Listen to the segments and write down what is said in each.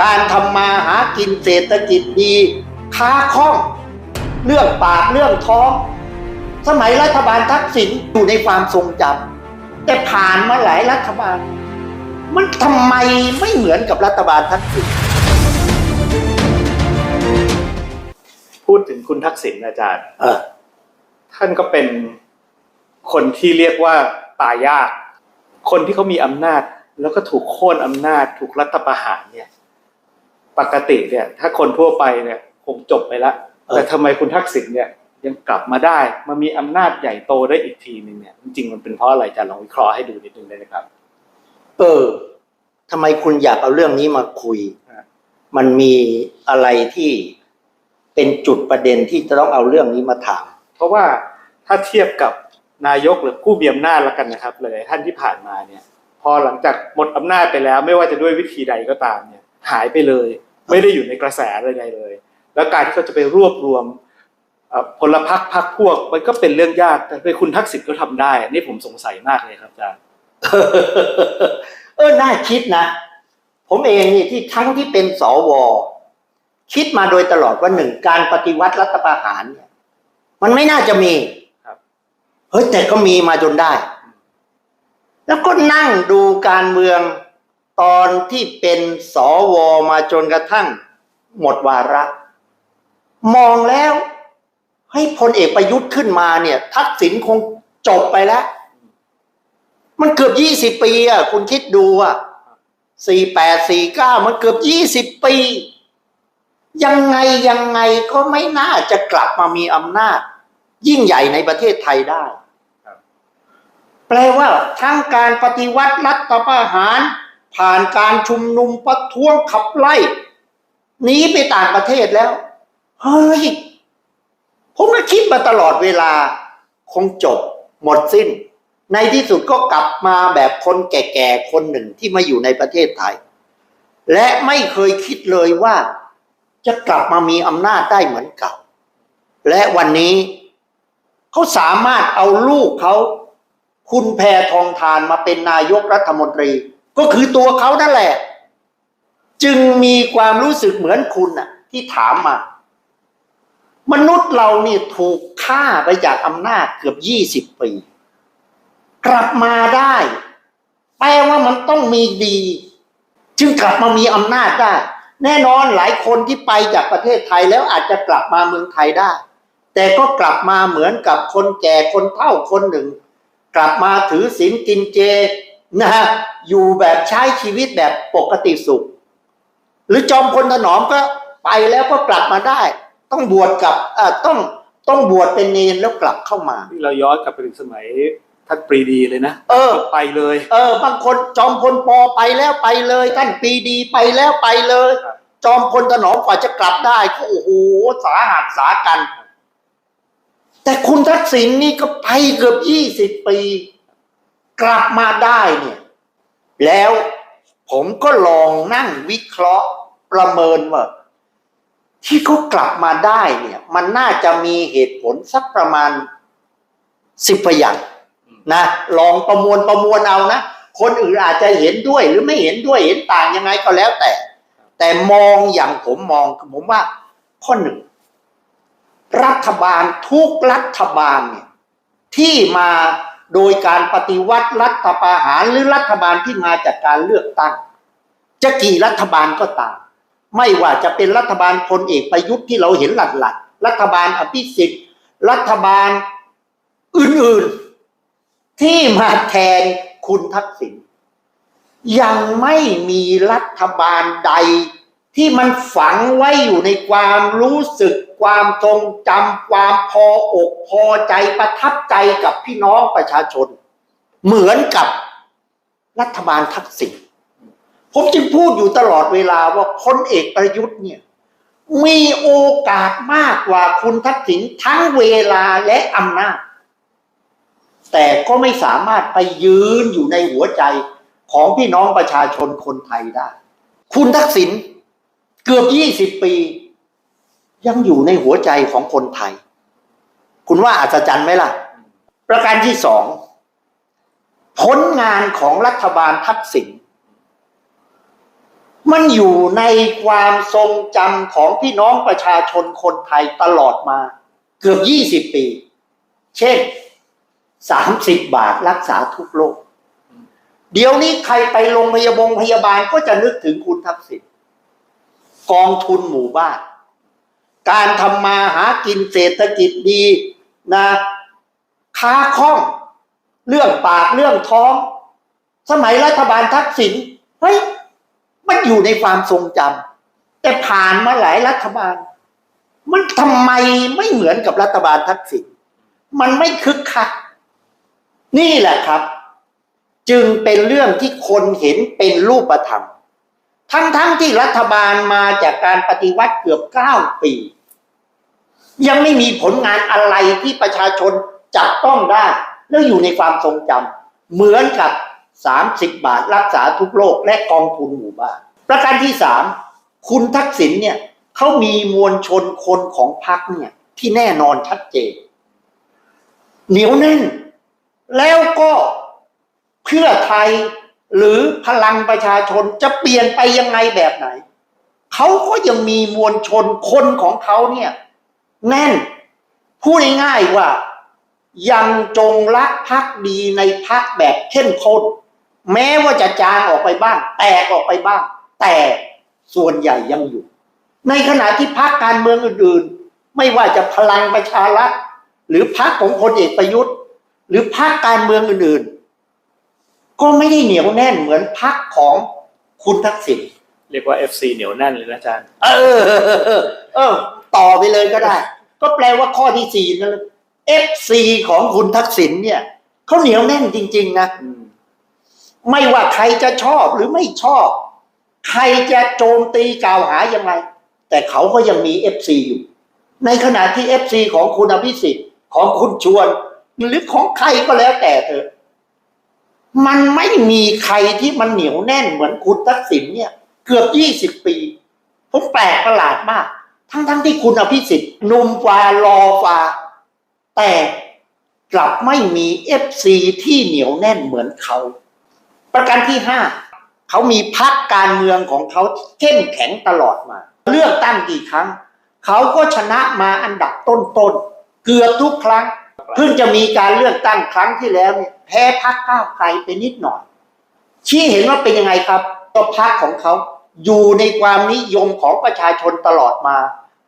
การทำมาหากินเศรษฐกิจดี ค้าคล่อง เรื่องปากเรื่องท้อง สมัยรัฐบาลทักษิณอยู่ในความทรงจำแต่ผ่านมาหลายรัฐบาล มันทำไมไม่เหมือนกับรัฐบาลทักษิณพูดถึงคุณทักษิณอาจารย์เออท่านก็เป็นคนที่เรียกว่าตายยาก คนที่เขามีอำนาจ แล้วก็ถูกโค่นอำนาจ ถูกรัฐประหารเนี่ย ปกติเนี่ย ถ้าคนทั่วไปเนี่ยคงจบไปแล้วเออแต่ทำไมคุณทักษิณเนี่ยยังกลับมาได้มามีอำนาจใหญ่โตได้อีกทีหนึ่งเนี่ยจริงๆมันเป็นเพราะอะไรอาจารย์ลองวิเคราะห์ให้ดูนิดนึงได้ไหมครับ เออทำไมคุณอยากเอาเรื่องนี้มาคุยอะมันมีอะไรที่เป็นจุดประเด็นที่จะต้องเอาเรื่องนี้มาถาม เพราะว่าถ้าเทียบกับนายกหรือผู้มีอำนาจแล้วกันนะครับหลายๆท่านที่ผ่านมาเนี่ย พอหลังจากหมดอำนาจไปแล้ว ไม่ว่าจะด้วยวิธีใดก็ตามเนี่ย หายไปเลย ไม่ได้อยู่ในกระแสอะไรเลย แล้วการที่เขาจะไปรวบรวมเอ่อพลพรรคพรรคพวกมันก็เป็นเรื่องยากแต่เป็นคุณทักษิณก็ทำได้อันนี่ผมสงสัยมากเลยครับอาจารย์เออน่าคิดนะ ผมเองนี่ที่ทั้งที่เป็นสวคิดมาโดยตลอดว่าหนึ่งการปฏิวัติรัฐประหารเนี่ย มันไม่น่าจะมีครับเฮ้ยแต่ก็มีมาจนได้ แล้วก็นั่งดูการเมือง ตอนที่เป็นสวมาจนกระทั่ง หมดวาระ มองแล้วให้พลเอกประยุทธ์ขึ้นมาเนี่ย ทักษิณคงจบไปแล้ว มันเกือบยี่สิบปีอะคุณคิดดูอะสี่แปดสี่เก้ามันเกือบยี่สิบปี ยังไงยังไงก็ไม่น่าจะกลับมามีอำนาจ ยิ่งใหญ่ในประเทศไทยได้ครับแปลว่าทั้งการปฏิวัติรัฐประหาร ผ่านการชุมนุมประท้วงขับไล่หนีไปต่างประเทศแล้วเฮ้ยผมก็คิดมาตลอดเวลา คงจบหมดสิ้น ในที่สุดก็กลับมาแบบคนแก่ๆคนหนึ่งที่มาอยู่ในประเทศไทย และไม่เคยคิดเลยว่า จะกลับมามีอำนาจได้เหมือนเก่า และวันนี้เขาสามารถเอาลูกเขาคุณแพทองทานมาเป็นนายกรัฐมนตรี ก็คือตัวเขานั่นแหละ จึงมีความรู้สึกเหมือนคุณน่ะ ที่ถามมามนุษย์เรานี่ถูกฆ่าไปจากอำนาจเกือบยี่สิบปี กลับมาได้แปลว่ามันต้องมีดี จึงกลับมามีอำนาจได้ แน่นอนหลายคนที่ไปจากประเทศไทยแล้วอาจจะกลับมาเมืองไทยได้ แต่ก็กลับมาเหมือนกับคนแก่คนเฒ่าคนหนึ่ง กลับมาถือศีลกินเจ นะฮะอยู่แบบใช้ชีวิตแบบปกติสุข หรือจอมพลถนอมก็ไปแล้วก็กลับมาได้ ต้องบวชกับเอ่อต้องต้องบวชเป็นเนรแล้วกลับเข้ามาที่เราย้อนกลับไปถึงสมัยท่านปรีดีเลยนะเออ ไปเลย เออบางคนจอมพลปอไปแล้วไปเลยท่านปรีดีไปแล้วไปเลย ครับ จอมพลถนอมกว่าจะกลับได้ก็โอ้โหสาหัสสากัน แต่คุณทักษิณนี่ก็ไปเกือบยี่สิบปี กลับมาได้เนี่ย แล้วผมก็ลองนั่งวิเคราะห์ประเมินว่า ที่เขากลับมาได้เนี่ย มันน่าจะมีเหตุผลสักประมาณสิบพยางค์นะลองประมวลประมวลเอานะคนอื่นอาจจะเห็นด้วยหรือไม่เห็นด้วยเห็นต่างยังไงก็แล้วแต่ แต่มองอย่างผมมองผมว่า ข้อหนึ่ง รัฐบาลทุกรัฐบาลเนี่ยที่มา โดยการปฏิวัติรัฐประหารหรือรัฐบาลที่มาจากการเลือกตั้ง จะกี่รัฐบาลก็ตาม ไม่ว่าจะเป็นรัฐบาลพลเอกประยุทธ์ที่เราเห็นหลัดๆรัฐบาลอภิสิทธิ์ รัฐบาลอื่นๆ ที่มาแทนคุณทักษิณยังไม่มีรัฐบาลใด ที่มันฝังไว้อยู่ในความรู้สึก ความทรงจำความพออกพอใจประทับใจกับพี่น้องประชาชน เหมือนกับรัฐบาลทักษิณผมจึงพูดอยู่ตลอดเวลาว่าพลเอกประยุทธ์เนี่ยมีโอกาสมากกว่าคุณทักษิณทั้งเวลาและอำนาจ แต่ก็ไม่สามารถไปยืนอยู่ในหัวใจของพี่น้องประชาชนคนไทยได้ คุณทักษิณ เกือบยี่สิบปี ยังอยู่ในหัวใจของคนไทย คุณว่าอัศจรรย์ไหมล่ะ ประการที่สองผลงานของรัฐบาลทักษิณมันอยู่ในความทรงจำของพี่น้องประชาชนคนไทยตลอดมา เกือบยี่สิบปี เช่นสามสิบบาทรักษาทุกโรคเดี๋ยวนี้ใครไปโรงพยาบาลพยาบาลก็จะนึกถึงคุณทักษิณ กองทุนหมู่บ้าน การทำมาหากินเศรษฐกิจดีนะค้าคล่อง เรื่องปากเรื่องท้อง สมัยรัฐบาลทักษิณเฮ้ยมันอยู่ในความทรงจำแต่ผ่านมาหลายรัฐบาล มันทำไมไม่เหมือนกับรัฐบาลทักษิณมันไม่คึกคักนี่แหละครับ จึงเป็นเรื่องที่คนเห็นเป็นรูปธรรม ทั้งๆทที่รัฐบาลมาจากการปฏิวัติเกือบเก้าปี ยังไม่มีผลงานอะไรที่ประชาชนจับต้องได้ แล้วอยู่ในความทรงจำเหมือนกับ 30 บาทรักษาทุกโรคและกองทุนหมู่บ้าน ประการที่สามคุณทักษิณเนี่ยเขามีมวลชนคนของพรรคเนี่ยที่แน่นอนชัดเจน เหนียวแน่น แล้วก็เพื่อไทย หรือพลังประชาชนจะเปลี่ยนไปยังไงแบบไหน เขาก็ยังมีมวลชนคนของเขาเนี่ยแน่นพูดง่ายๆว่า ยังจงรักภักดีในพักแบบเข้มข้นแม้ว่าจะจางออกไปบ้าง แตกออกไปบ้าง แต่ส่วนใหญ่ยังอยู่ ในขณะที่พักการเมืองอื่นๆ ไม่ว่าจะพลังประชารัฐหรือพักของพลเอกประยุทธ์ หรือพักการเมืองอื่นๆ ก็ไม่ได้เหนียวแน่นเหมือนพักของคุณทักษิณเรียกว่า FC เหนียวแน่นเลยนะอาจารย์ เออเออ เออเออต่อไปเลยก็ได้ ก็แปลว่าข้อที่สี่นั่นแหละ FC ของคุณทักษิณเนี่ยเขาเหนียวแน่นจริง ๆ นะอืมไม่ว่าใครจะชอบหรือไม่ชอบ ใครจะโจมตีกล่าวหายังไง แต่เขาก็ยังมี FC อยู่ ในขณะที่ FC ของคุณอภิสิทธิ์ของคุณชวน หรือของใครก็แล้วแต่เถอะ มันไม่มีใครที่มันเหนียวแน่นเหมือนคุณทักษิณเนี่ย เกือบยี่สิบปี ผมแปลกประหลาดมาก ทั้งๆทที่คุณอภิสิทธิ์นุ่มฟ้ารอฟ้า แต่กลับไม่มีเอฟซีที่เหนียวแน่นเหมือนเขา ประการที่ห้าเขามีพักการเมืองของเขาเข้มแข็งตลอดมา เลือกตั้งกี่ครั้ง เขาก็ชนะมาอันดับต้นๆเกือบทุกครั้ง เพิ่งจะมีการเลือกตั้งครั้งที่แล้วเนี่ยแพ้พักก้าวไกลไปนิดหน่อย ชี้เห็นว่าเป็นยังไงครับ ก็พักของเขาอยู่ในความนิยมของประชาชนตลอดมา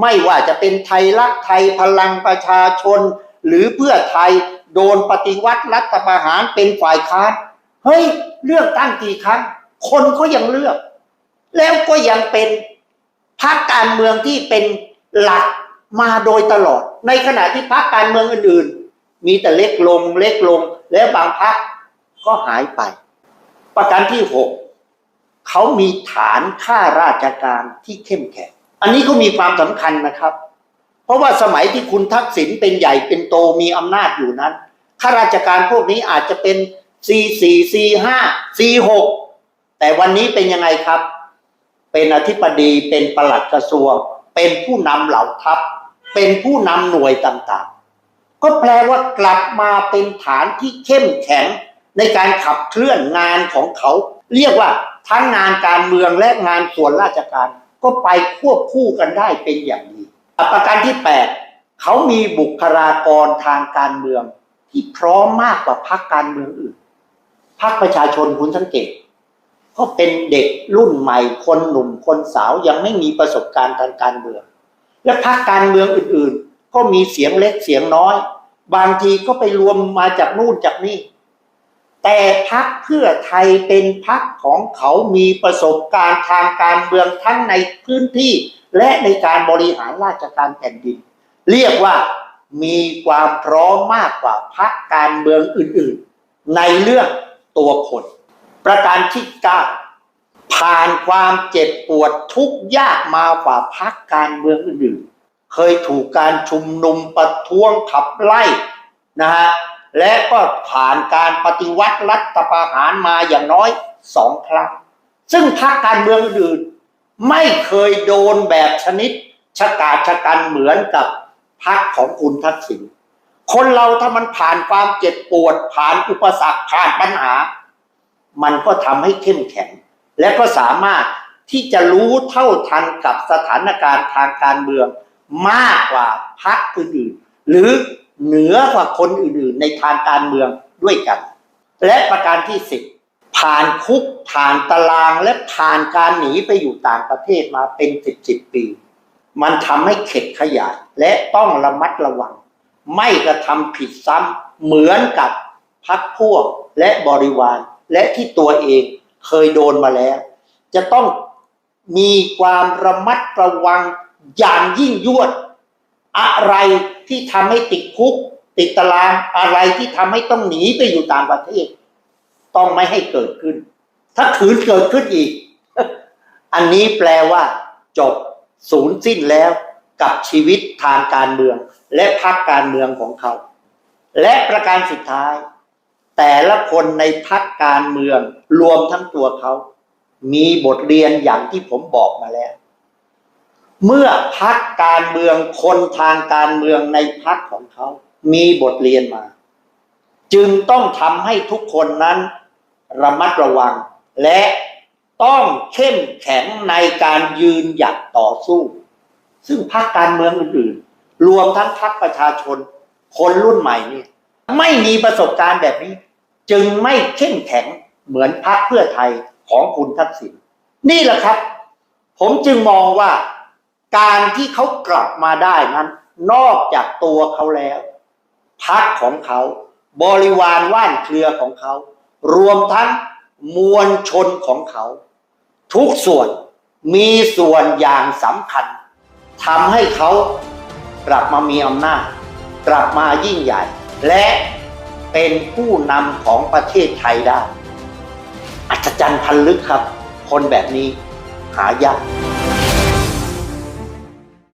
ไม่ว่าจะเป็นไทยรักไทยพลังประชาชน หรือเพื่อไทยโดนปฏิวัติรัฐประหารเป็นฝ่ายค้านเฮ้ยเลือกตั้งกี่ครั้ง คนก็ยังเลือก แล้วก็ยังเป็นพรรคการเมืองที่เป็นหลักมาโดยตลอด ในขณะที่พรรคการเมืองอื่น มีแต่เล็กลงเล็กลง แล้วบางพรรคก็หายไป ประการที่หกเขามีฐานข้าราชการที่เข้มแข็ง อันนี้ก็มีความสำคัญนะครับ เพราะว่าสมัยที่คุณทักษิณเป็นใหญ่เป็นโตมีอำนาจอยู่นั้นข้าราชการพวกนี้อาจจะเป็น C4 C5 C6 แต่วันนี้เป็นยังไงครับ เป็นอธิบดีเป็นปลัดกระทรวง เป็นผู้นำเหล่าทัพ เป็นผู้นำหน่วยต่างๆ ก็แปลว่ากลับมาเป็นฐานที่เข้มแข็งในการขับเคลื่อนงานของเขา เรียกว่าทั้งงานการเมืองและงานส่วนราชการ ก็ไปควบคู่กันได้เป็นอย่างดีประการที่ 8 เขามีบุคลากรทางการเมือง ที่พร้อมมากกว่าพรรคการเมืองอื่นพรรคประชาชนคุณสังเกตก็เป็นเด็กรุ่นใหม่คนหนุ่มคนสาวยังไม่มีประสบการณ์ทางการเมือง และพรรคการเมืองอื่นๆ ก็มีเสียงเล็กเสียงน้อย บางทีก็ไปรวมมาจากนู่นจากนี่ แต่พักเพื่อไทยเป็นพักของเขามีประสบการณ์ทางการเมืองทั้งในพื้นที่ และในการบริหารราชการแผ่นดิน เรียกว่ามีความพร้อมมากกว่าพักการเมืองอื่นๆ ในเรื่องตัวคน ประการที่เก้าผ่านความเจ็บปวดทุกยากมากว่าพักการเมืองอื่นๆ เคยถูกการชุมนุมประท้วงขับไล่นะฮะและก็ผ่านการปฏิวัติรัฐประหารมาอย่างน้อยสองครั้ง ซึ่งพรรคการเมืองอื่นไม่เคยโดนแบบชนิดชะกาชะกันเหมือนกับพรรคของคุณทักษิณคนเราถ้ามันผ่านความเจ็บปวด ผ่านอุปสรรคผ่านปัญหา มันก็ทำให้เข้มแข็ง และก็สามารถที่จะรู้เท่าทันกับสถานการณ์ทางการเมือง มากกว่าพรรคอื่นๆ หรือเหนือกว่าคนอื่นๆ ในทางการเมืองด้วยกัน และประการที่สิบผ่านคุกผ่านตารางและผ่านการหนีไปอยู่ต่างประเทศมาเป็นสิบสิบปี มันทำให้เข็ดขยาดและต้องระมัดระวัง ไม่กระทำผิดซ้ำเหมือนกับพักพวกและบริวาร และที่ตัวเองเคยโดนมาแล้ว จะต้องมีความระมัดระวัง อย่างยิ่งยวด อะไรที่ทำให้ติดคุก ติดตารางอะไรที่ทำให้ต้องหนีไปอยู่ต่างประเทศ ต้องไม่ให้เกิดขึ้น ถ้าขืนเกิดขึ้นอีก อันนี้แปลว่า จบศูนย์สิ้นแล้วกับชีวิตทางการเมือง และพรรคการเมืองของเขา และประการสุดท้าย แต่ละคนในพรรคการเมืองรวมทั้งตัวเขา มีบทเรียนอย่างที่ผมบอกมาแล้ว เมื่อพรรคการเมืองคนทางการเมืองในพรรคของเขา มีบทเรียนมา จึงต้องทำให้ทุกคนนั้นระมัดระวัง และต้องเข้มแข็งในการยืนหยัดต่อสู้ ซึ่งพรรคการเมืองอื่นๆ รวมทั้งพรรคประชาชน คนรุ่นใหม่นี่ไม่มีประสบการณ์แบบนี้ จึงไม่เข้มแข็งเหมือนพรรคเพื่อไทยของคุณทักษิณนี่แหละครับ ผมจึงมองว่า การที่เขากลับมาได้นั้น นอกจากตัวเขาแล้วพรรคของเขา บริวารว่านเครือของเขา รวมทั้งมวลชนของเขา ทุกส่วนมีส่วนอย่างสำคัญทำให้เขากลับมามีอำนาจ กลับมายิ่งใหญ่ และเป็นผู้นำของประเทศไทยได้ อัศจรรย์พันลึกครับ คนแบบนี้หายาก